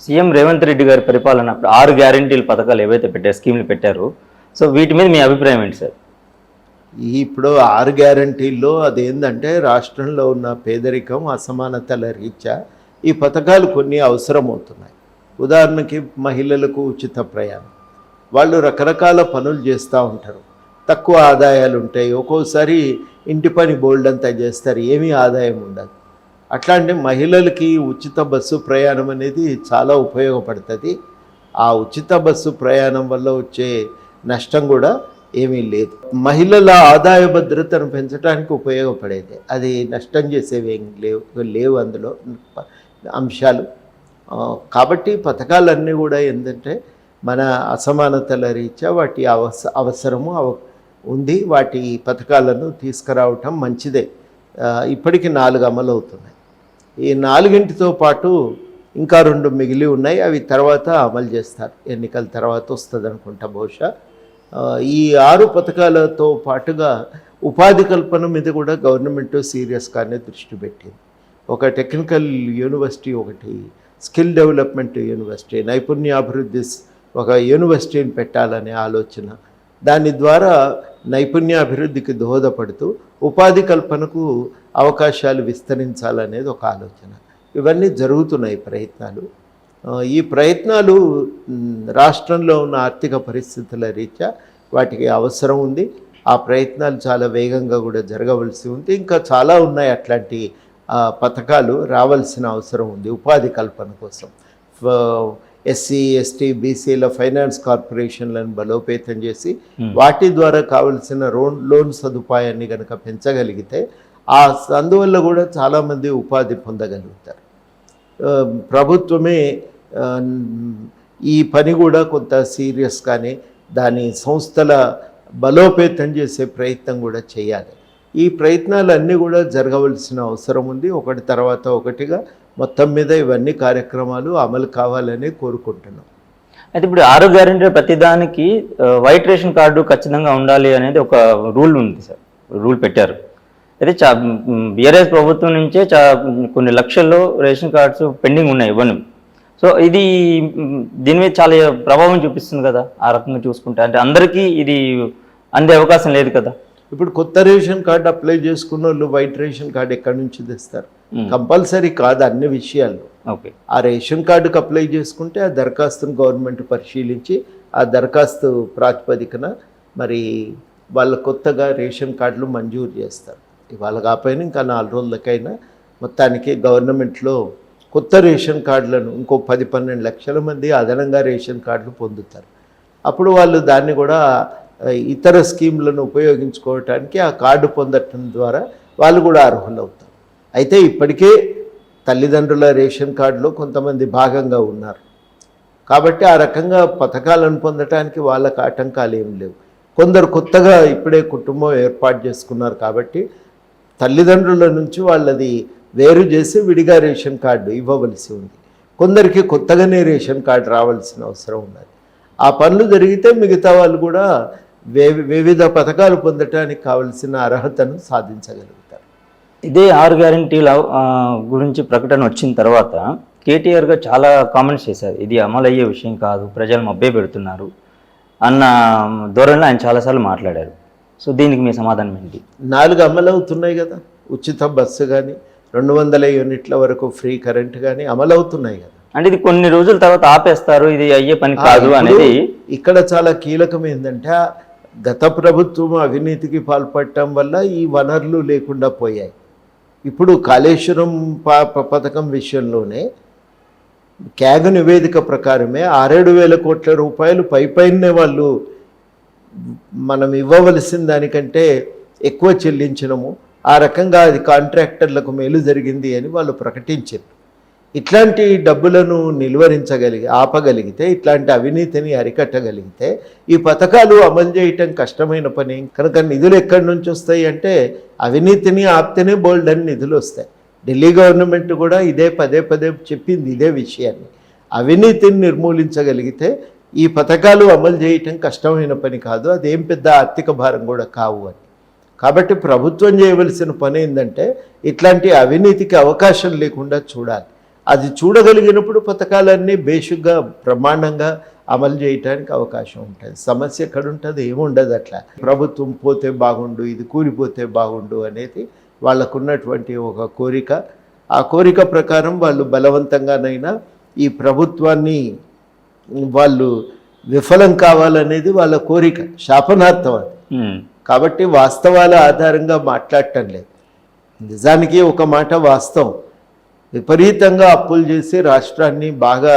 CM Revanth Reddy గారి పరిపాలన ఆరు గ్యారంటీల పథకాలు ఏవైతే పెట్టారు స్కీమ్లు పెట్టారు. సో వీటి మీద మీ అభిప్రాయం ఏంటి సార్? ఇప్పుడు ఆరు గ్యారంటీల్లో అదేంటంటే రాష్ట్రంలో ఉన్న పేదరికం అసమానతల రీత్యా ఈ పథకాలు కొన్ని అవసరమవుతున్నాయి. ఉదాహరణకి మహిళలకు ఉచిత ప్రయాణం. వాళ్ళు రకరకాల పనులు చేస్తూ ఉంటారు. తక్కువ ఆదాయాలు ఉంటాయి. ఒక్కోసారి ఇంటి పని బోల్డ్ అంతా చేస్తారు. ఏమీ ఆదాయం ఉండదు. అట్లాంటి మహిళలకి ఉచిత బస్సు ప్రయాణం అనేది చాలా ఉపయోగపడుతుంది. ఆ ఉచిత బస్సు ప్రయాణం వల్ల వచ్చే నష్టం కూడా ఏమీ లేదు. మహిళల ఆదాయ భద్రతను పెంచడానికి ఉపయోగపడేది. అది నష్టం చేసేవి ఏం లేవు లేవు అందులో. అంశాలు. కాబట్టి పథకాలన్నీ కూడా ఏంటంటే మన అసమానతల రీత్యా వాటి అవస అవసరము ఉంది. వాటి పథకాలను తీసుకురావటం మంచిదే. ఇప్పటికి నాలుగు అమలు అవుతున్నాయి ఈ నాలుగింటితో పాటు ఇంకా రెండు మిగిలి ఉన్నాయి. అవి తర్వాత అమలు చేస్తారు. ఎన్నికల తర్వాత వస్తుంది అనుకుంటా బహుశా. ఈ ఆరు పథకాలతో పాటుగా ఉపాధి కల్పన మీద కూడా గవర్నమెంట్ సీరియస్గానే దృష్టి పెట్టింది. ఒక టెక్నికల్ యూనివర్సిటీ ఒకటి స్కిల్ డెవలప్మెంట్ యూనివర్సిటీ నైపుణ్యాభివృద్ధి ఒక యూనివర్సిటీని పెట్టాలనే ఆలోచన. దాని ద్వారా నైపుణ్యాభివృద్ధికి దోహదపడుతూ ఉపాధి కల్పనకు అవకాశాలు విస్తరించాలనేది ఒక ఆలోచన. ఇవన్నీ జరుగుతున్నాయి ప్రయత్నాలు. ఈ ప్రయత్నాలు రాష్ట్రంలో ఉన్న ఆర్థిక పరిస్థితుల రీత్యా వాటికి అవసరం ఉంది. ఆ ప్రయత్నాలు చాలా వేగంగా కూడా జరగవలసి ఉంది. ఇంకా చాలా ఉన్నాయి అట్లాంటి పథకాలు రావాల్సిన అవసరం ఉంది ఉపాధి కల్పన కోసం. ఎస్సీ ఎస్టీ బీసీల ఫైనాన్స్ కార్పొరేషన్లను బలోపేతం చేసి వాటి ద్వారా కావలసిన లోన్ లోన్ సదుపాయాన్ని కనుక పెంచగలిగితే ఆ అందువల్ల కూడా చాలామంది ఉపాధి పొందగలుగుతారు. ప్రభుత్వమే ఈ పని కూడా కొంత సీరియస్గానే దాని సంస్థల బలోపేతం చేసే ప్రయత్నం కూడా చేయాలి. ఈ ప్రయత్నాలన్నీ కూడా జరగవలసిన అవసరం ఉంది. ఒకటి తర్వాత ఒకటిగా మొత్తం మీద ఇవన్నీ కార్యక్రమాలు అమలు కావాలని కోరుకుంటున్నాం. అయితే ఇప్పుడు ఆరు గ్యారంటీ ప్రతిదానికి వైట్ రేషన్ కార్డు ఖచ్చితంగా ఉండాలి అనేది ఒక రూల్ ఉంది సార్. రూల్ పెట్టారు. అయితే చా బీఆర్ఎస్ ప్రభుత్వం నుంచే చా కొన్ని లక్షల్లో రేషన్ కార్డ్స్ పెండింగ్ ఉన్నాయి ఇవ్వను. సో ఇది దీని మీద చాలా ప్రభావం చూపిస్తుంది కదా ఆ రకంగా చూసుకుంటే. అంటే అందరికీ ఇది అందే అవకాశం లేదు కదా. ఇప్పుడు కొత్త రేషన్ కార్డు అప్లై చేసుకున్న వాళ్ళు వైట్ రేషన్ కార్డు ఎక్కడి నుంచి తెస్తారు. కంపల్సరీ కాదు అన్ని విషయాల్లో ఓకే. ఆ రేషన్ కార్డుకి అప్లై చేసుకుంటే ఆ దరఖాస్తును గవర్నమెంట్ పరిశీలించి ఆ దరఖాస్తు ప్రాతిపదికన మరి వాళ్ళ కొత్తగా రేషన్ కార్డులు మంజూరు చేస్తారు. ఇవాళ కాకపోయినా ఇంకా నాలుగు రోజులకైనా మొత్తానికి గవర్నమెంట్లో కొత్త రేషన్ కార్డులను ఇంకో పది పన్నెండు లక్షల మంది అదనంగా రేషన్ కార్డులు పొందుతారు. అప్పుడు వాళ్ళు దాన్ని కూడా ఇతర స్కీమ్లను ఉపయోగించుకోవటానికి ఆ కార్డు పొందటం ద్వారా వాళ్ళు కూడా అర్హులవుతారు. అయితే ఇప్పటికే తల్లిదండ్రుల రేషన్ కార్డులో కొంతమంది భాగంగా ఉన్నారు. కాబట్టి ఆ రకంగా పథకాలను పొందటానికి వాళ్ళకు ఆటంకాలు ఏం లేవు. కొందరు కొత్తగా ఇప్పుడే కుటుంబం ఏర్పాటు చేసుకున్నారు కాబట్టి తల్లిదండ్రుల నుంచి వాళ్ళది వేరు చేసి విడిగా రేషన్ కార్డు ఇవ్వవలసి ఉంది. కొందరికి కొత్తగానే రేషన్ కార్డు రావాల్సిన అవసరం ఉన్నది. ఆ పనులు జరిగితే మిగతా వాళ్ళు కూడా వివిధ పథకాలు పొందటానికి కావలసిన అర్హతను సాధించగలుగుతారు. ఇదే ఆరు గ్యారంటీల గురించి ప్రకటన వచ్చిన తర్వాత కేటీఆర్ గారు చాలా కామెంట్స్ చేశారు. ఇది అమలు అయ్యే విషయం కాదు ప్రజలు మభ్య పెడుతున్నారు అన్న ధోరణిలో ఆయన చాలాసార్లు మాట్లాడారు. సో దీనికి మీ సమాధానం ఏంటి? నాలుగు అమలు అవుతున్నాయి కదా. ఉచిత బస్సు కానీ రెండు వందల యూనిట్ల వరకు ఫ్రీ కరెంట్ కానీ అమలు అవుతున్నాయి కదా. అంటే ఇది కొన్ని రోజుల తర్వాత ఆపేస్తారు ఇది అయ్యే పని కాదు అనేది ఇక్కడ చాలా కీలకం ఏంటంటే గత ప్రభుత్వం అవినీతికి పాల్పడటం వల్ల ఈ వనరులు లేకుండా పోయాయి. ఇప్పుడు కాళేశ్వరం ప- పథకం విషయంలోనే క్యాగ్ నివేదిక ప్రకారమే ఆరేడు వేల కోట్ల రూపాయలు పైపైనే వాళ్ళు మనం ఇవ్వవలసిన దానికంటే ఎక్కువ చెల్లించడము ఆ రకంగా అది కాంట్రాక్టర్లకు మేలు జరిగింది అని వాళ్ళు ప్రకటించారు. ఇట్లాంటి డబ్బులను నిలువరించగలిగి ఆపగలిగితే ఇట్లాంటి అవినీతిని అరికట్టగలిగితే ఈ పథకాలు అమలు చేయటం కష్టమైన పని. కనుక నిధులు ఎక్కడి నుంచి వస్తాయి అంటే అవినీతిని ఆపితేనే బోల్డ్ అని నిధులు వస్తాయి. ఢిల్లీ గవర్నమెంట్ కూడా ఇదే పదే పదే చెప్పింది ఇదే విషయాన్ని. అవినీతిని నిర్మూలించగలిగితే ఈ పథకాలు అమలు చేయటం కష్టమైన పని కాదు. అదేం పెద్ద ఆర్థిక భారం కూడా కావు అని. కాబట్టి ప్రభుత్వం చేయవలసిన పని ఏంటంటే ఇట్లాంటి అవినీతికి అవకాశం లేకుండా చూడాలి. అది చూడగలిగినప్పుడు పథకాలన్నీ బేసిక్గా బ్రహ్మాండంగా అమలు చేయటానికి అవకాశం ఉంటుంది. సమస్య ఎక్కడ ఉంటుంది ఏముండదు అట్లా. ప్రభుత్వం పోతే బాగుండు ఇది కూలిపోతే బాగుండు అనేది వాళ్ళకున్నటువంటి ఒక కోరిక. ఆ కోరిక ప్రకారం వాళ్ళు బలవంతంగానైనా ఈ ప్రభుత్వాన్ని వాళ్ళు విఫలం కావాలనేది వాళ్ళ కోరిక శాపనార్థం అది. కాబట్టి వాస్తవాల ఆధారంగా మాట్లాడటం లేదు. నిజానికి ఒక మాట వాస్తవం. విపరీతంగా అప్పులు చేసి రాష్ట్రాన్ని బాగా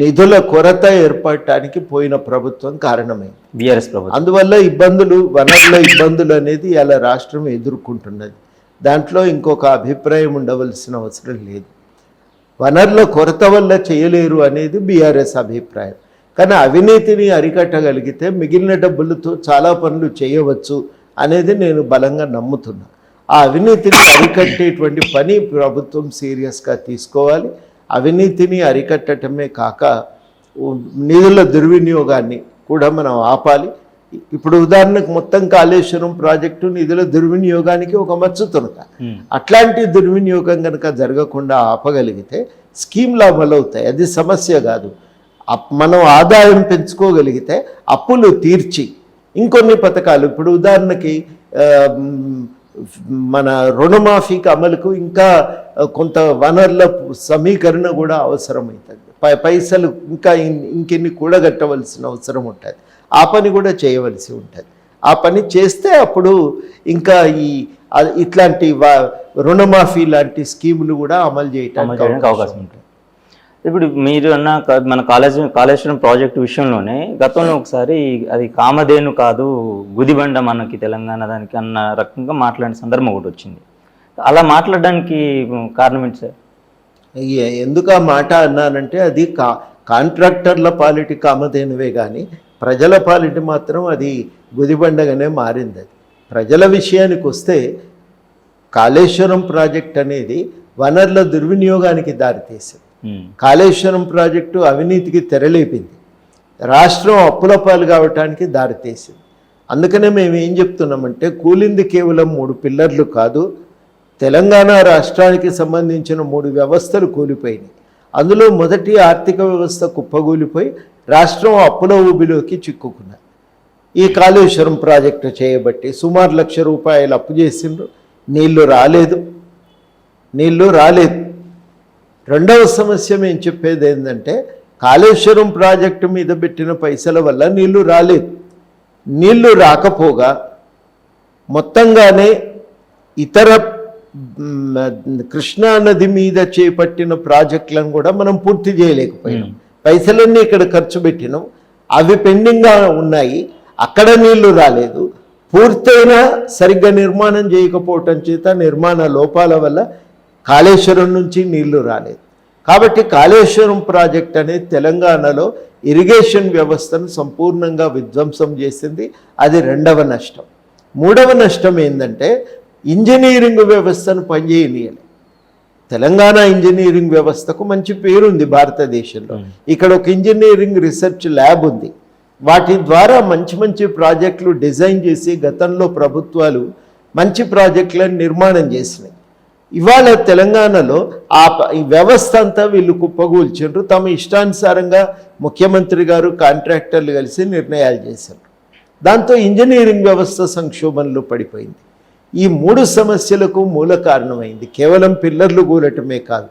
నిధుల కొరత ఏర్పడటానికి పోయిన ప్రభుత్వం కారణమైంది. బీఆర్ఎస్ ప్రభుత్వం. అందువల్ల ఇబ్బందులు వనరుల ఇబ్బందులు అనేది ఇలా రాష్ట్రం ఎదుర్కొంటున్నది. దాంట్లో ఇంకొక అభిప్రాయం ఉండవలసిన అవసరం లేదు. వనరుల కొరత వల్ల చేయలేరు అనేది బీఆర్ఎస్ అభిప్రాయం. కానీ అవినీతిని అరికట్టగలిగితే మిగిలిన డబ్బులతో చాలా పనులు చేయవచ్చు అనేది నేను బలంగా నమ్ముతున్నా. ఆ అవినీతిని అరికట్టేటువంటి పని ప్రభుత్వం సీరియస్గా తీసుకోవాలి. అవినీతిని అరికట్టడమే కాక నిధుల దుర్వినియోగాన్ని కూడా మనం ఆపాలి. ఇప్పుడు ఉదాహరణకు మొత్తం కాళేశ్వరం ప్రాజెక్టు నిధుల దుర్వినియోగానికి ఒక మచ్చు తునక అట్లాంటి దుర్వినియోగం కనుక జరగకుండా ఆపగలిగితే స్కీమ్లు అమలవుతాయి అది సమస్య కాదు. మనం ఆదాయం పెంచుకోగలిగితే అప్పులు తీర్చి ఇంకొన్ని పథకాలు. ఇప్పుడు ఉదాహరణకి మన రుణమాఫీకి అమలుకు ఇంకా కొంత వనరుల సమీకరణ కూడా అవసరమవుతుంది. పై- పైసలు ఇంకా ఇంకెన్ని కూడగట్టవలసిన అవసరం ఉంటుంది. ఆ పని కూడా చేయవలసి ఉంటుంది. ఆ పని చేస్తే అప్పుడు ఇంకా ఈ ఇట్లాంటి రుణమాఫీ లాంటి స్కీములు కూడా అమలు చేయడానికి అవకాశం ఉంటుంది. ఇప్పుడు మీరు అన్న మన కాలేజ్ కాళేశ్వరం ప్రాజెక్టు విషయంలోనే గతంలో ఒకసారి అది కామధేను కాదు గుదిబండ మనకి తెలంగాణ దానికి అన్న రకంగా మాట్లాడిన సందర్భం ఒకటి వచ్చింది. అలా మాట్లాడడానికి కారణం ఏంటి సార్? ఎందుకు ఆ మాట అన్నానంటే అది కా కాంట్రాక్టర్ల పాలిటి కామధేనువే కానీ ప్రజల పాలిటి మాత్రం అది గుదిబండగానే మారింది అది. ప్రజల విషయానికి వస్తే కాళేశ్వరం ప్రాజెక్ట్ అనేది వనరుల దుర్వినియోగానికి దారితీసింది. Hmm. కాళేశ్వరం ప్రాజెక్టు అవినీతికి తెరలేపింది. రాష్ట్రం అప్పుల పాలు కావటానికి దారితీసింది అందుకనే మేము ఏం చెప్తున్నామంటే కూలింది కేవలం మూడు పిల్లర్లు కాదు తెలంగాణ రాష్ట్రానికి సంబంధించిన మూడు వ్యవస్థలు కూలిపోయినాయి. అందులో మొదటి ఆర్థిక వ్యవస్థ కుప్పగూలిపోయి రాష్ట్రం అప్పుల ఊబిలోకి చిక్కుకున్నది. ఈ కాళేశ్వరం ప్రాజెక్టు చేయబట్టి సుమారు లక్ష రూపాయలు అప్పు చేసిండ్రు. నీళ్ళు రాలేదు. నీళ్ళు రాలేదు. రెండవ సమస్య మేము చెప్పేది ఏంటంటే కాళేశ్వరం ప్రాజెక్టు మీద పెట్టిన పైసల వల్ల నీళ్ళు రాలేదు. నీళ్ళు రాకపోగా మొత్తంగానే ఇతర కృష్ణా నది మీద చేపట్టిన ప్రాజెక్టులను కూడా మనం పూర్తి చేయలేకపోయినాం. పైసలన్నీ ఇక్కడ ఖర్చు పెట్టినాం. అవి పెండింగ్గా ఉన్నాయి. అక్కడ నీళ్ళు రాలేదు. పూర్తయినా సరిగ్గా నిర్మాణం చేయకపోవటం చేత నిర్మాణ లోపాల వల్ల కాళేశ్వరం నుంచి నీళ్ళు రాలేదు. కాబట్టి కాళేశ్వరం ప్రాజెక్ట్ అనేది తెలంగాణలో ఇరిగేషన్ వ్యవస్థను సంపూర్ణంగా విధ్వంసం చేసింది. అది రెండవ నష్టం. మూడవ నష్టం ఏంటంటే ఇంజనీరింగ్ వ్యవస్థను పనిచేయనీయాలి. తెలంగాణ ఇంజనీరింగ్ వ్యవస్థకు మంచి పేరుంది భారతదేశంలో. ఇక్కడ ఒక ఇంజనీరింగ్ రీసెర్చ్ ల్యాబ్ ఉంది. వాటి ద్వారా మంచి మంచి ప్రాజెక్టులు డిజైన్ చేసి గతంలో ప్రభుత్వాలు మంచి ప్రాజెక్టులను నిర్మాణం చేసినాయి. ఇవాళ తెలంగాణలో ఆ వ్యవస్థ అంతా వీళ్ళు కుప్పగూల్చిండ్రు. తమ ఇష్టానుసారంగా ముఖ్యమంత్రి గారు కాంట్రాక్టర్లు కలిసి నిర్ణయాలు చేశారు. దాంతో ఇంజనీరింగ్ వ్యవస్థ సంక్షోభంలో పడిపోయింది. ఈ మూడు సమస్యలకు మూల కారణమైంది. కేవలం పిల్లర్లు కూలటమే కాదు.